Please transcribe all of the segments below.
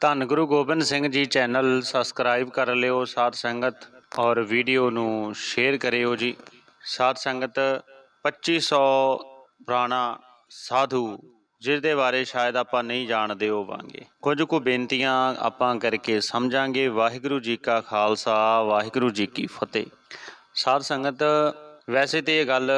ਧੰਨ Guru Gobind Singh ji channel subscribe ਕਰ ਲਿਓ, ਸਾਧ ਸੰਗਤ, ਔਰ ਵੀਡੀਓ ਨੂੰ ਸ਼ੇਅਰ ਕਰਿਓ ਜੀ। ਸਾਧ ਸੰਗਤ 2500 ਪੁਰਾਣਾ ਸਾਧੂ ਜਿਸ ਦੇ ਬਾਰੇ ਸ਼ਾਇਦ ਆਪਾਂ ਨਹੀਂ ਜਾਣਦੇ ਹੋਵਾਂਗੇ। ਕੁਝ ਕੁ ਬੇਨਤੀਆਂ ਆਪਾਂ ਕਰਕੇ ਸਮਝਾਂਗੇ। ਵਾਹਿਗੁਰੂ ਜੀ ਕਾ ਖਾਲਸਾ, ਵਾਹਿਗੁਰੂ ਜੀ ਕੀ ਫਤਿਹ। ਸਾਧ ਸੰਗਤ ਵੈਸੇ ਤੇ ਇਹ ਗੱਲ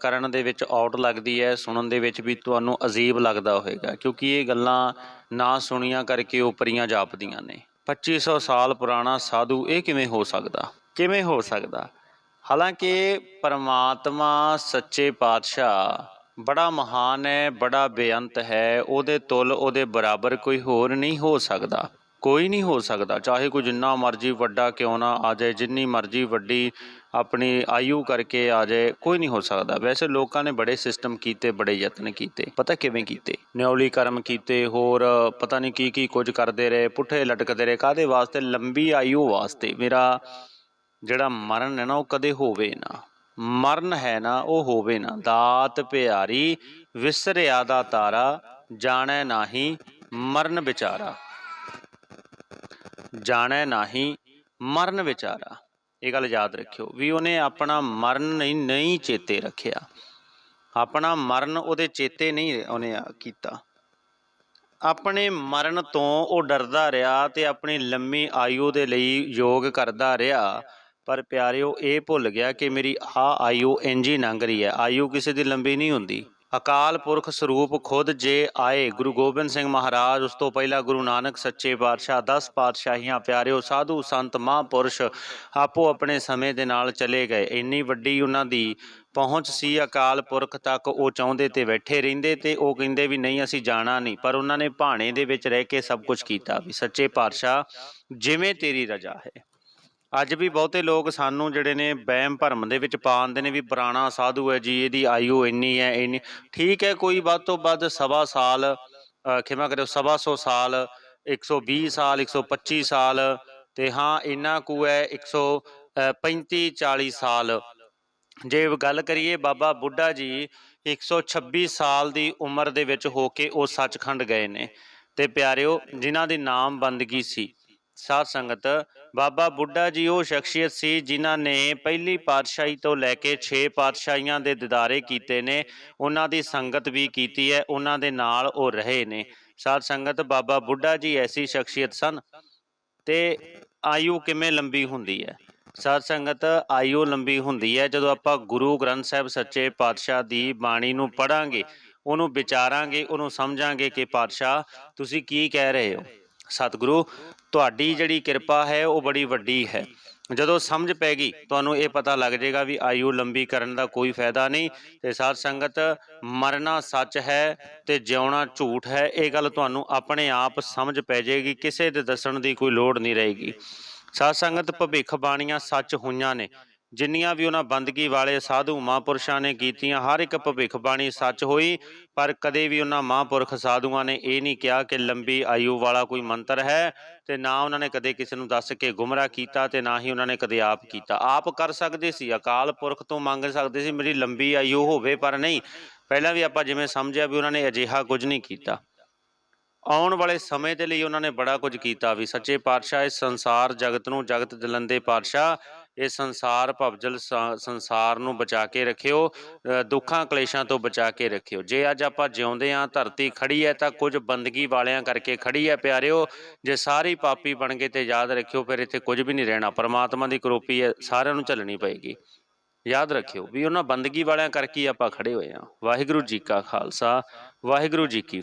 ਕਰਨ ਦੇ ਵਿੱਚ ਆਊਟ ਲੱਗਦੀ ਹੈ, ਸੁਣਨ ਦੇ ਵਿੱਚ ਵੀ ਤੁਹਾਨੂੰ ਅਜੀਬ ਲੱਗਦਾ ਹੋਵੇਗਾ, ਕਿਉਂਕਿ ਇਹ ਗੱਲਾਂ ਨਾ ਸੁਣੀਆਂ ਕਰਕੇ ਉਪਰੀਆਂ ਜਾਪਦੀਆਂ ਨੇ। 2500 ਸਾਲ ਪੁਰਾਣਾ ਸਾਧੂ ਇਹ ਕਿਵੇਂ ਹੋ ਸਕਦਾ? ਕਿਵੇਂ ਹੋ ਸਕਦਾ? ਹਾਲਾਂਕਿ ਪਰਮਾਤਮਾ ਸੱਚੇ ਪਾਤਸ਼ਾਹ ਬੜਾ ਮਹਾਨ ਹੈ, ਬੜਾ ਬੇਅੰਤ ਹੈ, ਉਹਦੇ ਤੁਲ ਉਹਦੇ ਬਰਾਬਰ ਕੋਈ ਹੋਰ ਨਹੀਂ ਹੋ ਸਕਦਾ। ਕੋਈ ਨਹੀਂ ਹੋ ਸਕਦਾ। ਚਾਹੇ ਕੋਈ ਜਿੰਨਾ ਮਰਜ਼ੀ ਵੱਡਾ ਕਿਉਂ ਨਾ ਆ ਜਾਏ, ਜਿੰਨੀ ਮਰਜ਼ੀ ਵੱਡੀ ਆਪਣੀ ਆਯੂ ਕਰਕੇ ਆ ਜਾਏ, ਕੋਈ ਨਹੀਂ ਹੋ ਸਕਦਾ। ਵੈਸੇ ਲੋਕਾਂ ਨੇ ਬੜੇ ਸਿਸਟਮ ਕੀਤੇ, ਬੜੇ ਯਤਨ ਕੀਤੇ। ਪਤਾ ਕਿਵੇਂ ਕੀਤੇ? ਨਿਉਲੀ ਕਰਮ ਕੀਤੇ, ਹੋਰ ਪਤਾ ਨਹੀਂ ਕੀ ਕੀ ਕੁਝ ਕਰਦੇ ਰਹੇ, ਪੁੱਠੇ ਲਟਕਦੇ ਰਹੇ। ਕਾਦੇ ਵਾਸਤੇ? ਲੰਬੀ ਆਯੂ ਵਾਸਤੇ। ਮੇਰਾ ਜਿਹੜਾ ਮਰਨ ਹੈ ਨਾ, ਉਹ ਕਦੇ ਹੋਵੇ ਨਾ। ਮਰਨ ਹੈ ਨਾ, ਉਹ ਹੋਵੇ ਨਾ। ਦਾਤ ਪਿਆਰੀ, ਵਿਸਰਿਆ ਦਾ ਤਾਰਾ, ਜਾਣੈ ਨਾਹੀ, ਮਰਨ ਵਿਚਾਰਾ। ਜਾਣੈ ਨਾਹੀ ਮਰਨ ਵਿਚਾਰਾ। ਇਹ ਗੱਲ ਯਾਦ ਰੱਖਿਓ ਵੀ ਉਹਨੇ ਆਪਣਾ ਮਰਨ ਨਹੀਂ ਨਹੀਂ ਚੇਤੇ ਰੱਖਿਆ। ਆਪਣਾ ਮਰਨ ਉਹਦੇ ਚੇਤੇ ਨਹੀਂ ਉਹਨੇ ਕੀਤਾ। ਆਪਣੇ ਮਰਨ ਤੋਂ ਉਹ ਡਰਦਾ ਰਿਹਾ ਤੇ ਆਪਣੀ ਲੰਮੀ ਆਯੂ ਦੇ ਲਈ ਯੋਗ ਕਰਦਾ ਰਿਹਾ। ਪਰ ਪਿਆਰਿਓ, ਇਹ ਭੁੱਲ ਗਿਆ ਕਿ ਮੇਰੀ ਆ ਆਯੂ ਇੰਜ ਹੀ ਲੰਘ ਰਹੀ ਹੈ। ਆਯੂ ਕਿਸੇ ਦੀ ਲੰਬੀ ਨਹੀਂ ਹੁੰਦੀ। ਅਕਾਲ ਪੁਰਖ ਸਰੂਪ ਖੁਦ ਜੇ ਆਏ। ਗੁਰੂ ਗੋਬਿੰਦ ਸਿੰਘ ਮਹਾਰਾਜ, ਉਸ ਤੋਂ ਪਹਿਲਾਂ ਗੁਰੂ ਨਾਨਕ ਸੱਚੇ ਪਾਤਸ਼ਾਹ 10 ਪਾਤਸ਼ਾਹੀਆਂ ਪਿਆਰਿਓ, ਸਾਧੂ ਸੰਤ, ਮਹਾਂਪੁਰਸ਼ ਆਪੋ ਆਪਣੇ ਸਮੇਂ ਦੇ ਨਾਲ ਚਲੇ ਗਏ। ਇੰਨੀ ਵੱਡੀ ਉਹਨਾਂ ਦੀ ਪਹੁੰਚ ਸੀ ਅਕਾਲ ਪੁਰਖ ਤੱਕ, ਉਹ ਚਾਹੁੰਦੇ ਤੇ ਬੈਠੇ ਰਹਿੰਦੇ ਤੇ ਉਹ ਕਹਿੰਦੇ ਵੀ ਨਹੀਂ, ਅਸੀਂ ਜਾਣਾ ਨਹੀਂ। ਪਰ ਉਹਨਾਂ ਨੇ ਭਾਣੇ ਦੇ ਵਿੱਚ ਰਹਿ ਕੇ ਸਭ ਕੁਝ ਕੀਤਾ ਵੀ ਸੱਚੇ ਪਾਤਸ਼ਾਹ, ਜਿਵੇਂ ਤੇਰੀ ਰਜਾ ਹੈ। ਅੱਜ ਵੀ ਬਹੁਤੇ ਲੋਕ ਸਾਨੂੰ ਜਿਹੜੇ ਨੇ ਵਹਿਮ ਭਰਮ ਦੇ ਵਿੱਚ ਪਾਉਂਦੇ ਨੇ ਵੀ ਪੁਰਾਣਾ ਸਾਧੂ ਹੈ ਜੀ, ਇਹਦੀ ਆਯੂ ਇੰਨੀ ਹੈ, ਇੰਨੀ। ਠੀਕ ਹੈ, ਕੋਈ ਵੱਧ ਤੋਂ ਵੱਧ ਸਵਾ ਸਾਲ ਖਿਮਾ ਕਰਿਓ, ਸਵਾ ਸੌ ਸਾਲ 120 ਸਾਲ 125 ਸਾਲ ਤੇ ਹਾਂ, ਇੰਨਾ ਕੁ ਹੈ 135 40 ਸਾਲ। ਜੇ ਗੱਲ ਕਰੀਏ ਬਾਬਾ ਬੁੱਢਾ ਜੀ 126 ਸਾਲ ਦੀ ਉਮਰ ਦੇ ਵਿੱਚ ਹੋ ਕੇ ਉਹ ਸੱਚਖੰਡ ਗਏ ਨੇ। ਤੇ ਪਿਆਰਿਓ, ਜਿਨ੍ਹਾਂ ਦੀ ਨਾਮ ਬੰਦਗੀ ਸੀ ਸਾਧ ਸੰਗਤ, ਬਾਬਾ ਬੁੱਢਾ ਜੀ ਉਹ ਸ਼ਖਸੀਅਤ ਸੀ ਜਿਨ੍ਹਾਂ ਨੇ ਪਹਿਲੀ ਪਾਤਸ਼ਾਹੀ ਤੋਂ ਲੈ ਕੇ 6 ਪਾਤਸ਼ਾਹੀਆਂ ਦੇ ਦਿਦਾਰੇ ਕੀਤੇ ਨੇ। ਉਹਨਾਂ ਦੀ ਸੰਗਤ ਵੀ ਕੀਤੀ ਹੈ, ਉਹਨਾਂ ਦੇ ਨਾਲ ਉਹ ਰਹੇ ਨੇ। ਸਾਧ ਸੰਗਤ, ਬਾਬਾ ਬੁੱਢਾ ਜੀ ਐਸੀ ਸ਼ਖਸੀਅਤ ਸਨ ਤੇ ਆਯੂ ਕਿਵੇਂ ਲੰਬੀ ਹੁੰਦੀ ਹੈ? ਸਾਧ ਸੰਗਤ, ਆਯੂ ਲੰਬੀ ਹੁੰਦੀ ਹੈ। ਜਦੋਂ ਆਪਾਂ ਗੁਰੂ ਗ੍ਰੰਥ ਸਾਹਿਬ ਸੱਚੇ ਪਾਤਸ਼ਾਹ ਦੀ ਬਾਣੀ ਨੂੰ ਪੜਾਂਗੇ ਉਹਨੂੰ ਵਿਚਾਰਾਂਗੇ, ਉਹਨੂੰ ਸਮਝਾਂਗੇ ਕਿ ਪਾਤਸ਼ਾਹ, ਤੁਸੀਂ ਕੀ ਕਹਿ ਰਹੇ ਹੋ? ਸਤਿਗੁਰੂ, ਤੁਹਾਡੀ ਜਿਹੜੀ ਕਿਰਪਾ ਹੈ, ਉਹ ਬੜੀ ਵੱਡੀ ਹੈ। ਜਦੋਂ ਸਮਝ ਪੈ ਗਈ, ਤੁਹਾਨੂੰ ਇਹ ਪਤਾ ਲੱਗ ਜਾਏਗਾ ਵੀ ਆਯੂ ਲੰਬੀ ਕਰਨ ਦਾ ਕੋਈ ਫਾਇਦਾ ਨਹੀਂ ਤੇ ਸਾਧ ਸੰਗਤ, ਮਰਨਾ ਸੱਚ ਹੈ ਤੇ ਜਿਉਣਾ ਝੂਠ ਹੈ, ਇਹ ਗੱਲ ਤੁਹਾਨੂੰ ਆਪਣੇ ਆਪ ਸਮਝ ਪੈ ਜਾਏਗੀ, ਕਿਸੇ ਦੇ ਦੱਸਣ ਦੀ ਕੋਈ ਲੋੜ ਨਹੀਂ ਰਹੇਗੀ। ਸਾਧ ਸੰਗਤ ਭਵਿੱਖ ਬਾਣੀਆਂ ਸੱਚ ਹੋਈਆਂ ਨੇ। ਜਿੰਨੀਆਂ ਵੀ ਉਹਨਾਂ ਬੰਦਗੀ ਵਾਲੇ ਸਾਧੂ ਮਹਾਂਪੁਰਸ਼ਾਂ ਨੇ ਕੀਤੀਆਂ, ਹਰ ਇੱਕ ਭਵਿੱਖ ਬਾਣੀ ਸੱਚ ਹੋਈ, ਪਰ ਕਦੇ ਵੀ ਉਹਨਾਂ ਮਹਾਂਪੁਰਖ ਸਾਧੂਆਂ ਨੇ ਇਹ ਨਹੀਂ ਕਿਹਾ ਕਿ ਲੰਬੀ ਆਯੂ ਵਾਲਾ ਕੋਈ ਮੰਤਰ ਹੈ ਤੇ ਨਾ ਉਹਨਾਂ ਨੇ ਕਦੇ ਕਿਸੇ ਨੂੰ ਦੱਸ ਕੇ ਗੁੰਮਰਾਹ ਕੀਤਾ ਤੇ ਨਾ ਹੀ ਉਹਨਾਂ ਨੇ ਕਦੇ ਆਪ ਕੀਤਾ। ਆਪ ਕਰ ਸਕਦੇ ਸੀ, ਅਕਾਲ ਪੁਰਖ ਤੋਂ ਮੰਗ ਸਕਦੇ ਸੀ, ਮੇਰੀ ਲੰਬੀ ਆਯੂ ਹੋਵੇ ਪਰ ਨਹੀਂ। ਪਹਿਲਾਂ ਵੀ ਆਪਾਂ ਜਿਵੇਂ ਸਮਝਿਆ ਵੀ ਉਹਨਾਂ ਨੇ ਅਜਿਹਾ ਕੁਝ ਨਹੀਂ ਕੀਤਾ। ਆਉਣ ਵਾਲੇ ਸਮੇਂ ਦੇ ਲਈ ਉਹਨਾਂ ਨੇ ਬੜਾ ਕੁਝ ਕੀਤਾ ਵੀ, ਸੱਚੇ ਪਾਤਸ਼ਾਹ ਇਸ ਸੰਸਾਰ ਜਗਤ ਨੂੰ ਜਗਤ ਜਲੰਦੇ ਪਾਤਸ਼ਾਹ ਇਹ ਸੰਸਾਰ ਭਵਜਲ ਸੰ- ਸੰਸਾਰ ਨੂੰ ਬਚਾ ਕੇ ਰੱਖਿਓ ਦੁੱਖਾਂ ਕਲੇਸ਼ਾਂ ਤੋਂ ਬਚਾ ਕੇ ਰੱਖਿਓ। ਜੇ ਅੱਜ ਆਪਾਂ ਜਿਉਂਦੇ ਆਂ ਧਰਤੀ ਖੜੀ ਹੈ ਤਾਂ ਕੁਝ ਬੰਦਗੀ ਵਾਲਿਆਂ ਕਰਕੇ ਖੜੀ ਹੈ ਪਿਆਰਿਓ। ਜੇ ਸਾਰੀ ਪਾਪੀ ਬਣ ਗਏ ਤੇ ਯਾਦ ਰੱਖਿਓ, ਫਿਰ ਇੱਥੇ ਕੁਝ ਵੀ ਨਹੀਂ ਰਹਿਣਾ। ਪਰਮਾਤਮਾ ਦੀ ਕਰੋਪੀ ਹੈ, ਸਾਰਿਆਂ ਨੂੰ ਝੱਲਣੀ ਪਏਗੀ। ਯਾਦ ਰੱਖਿਓ ਵੀ ਉਹਨਾਂ ਬੰਦਗੀ ਵਾਲਿਆਂ ਕਰਕੇ ਹੀ ਆਪਾਂ ਖੜੇ ਹੋਏ ਆਂ ਵਾਹਿਗੁਰੂ ਜੀ ਕਾ ਖਾਲਸਾ, ਵਾਹਿਗੁਰੂ ਜੀ ਕੀ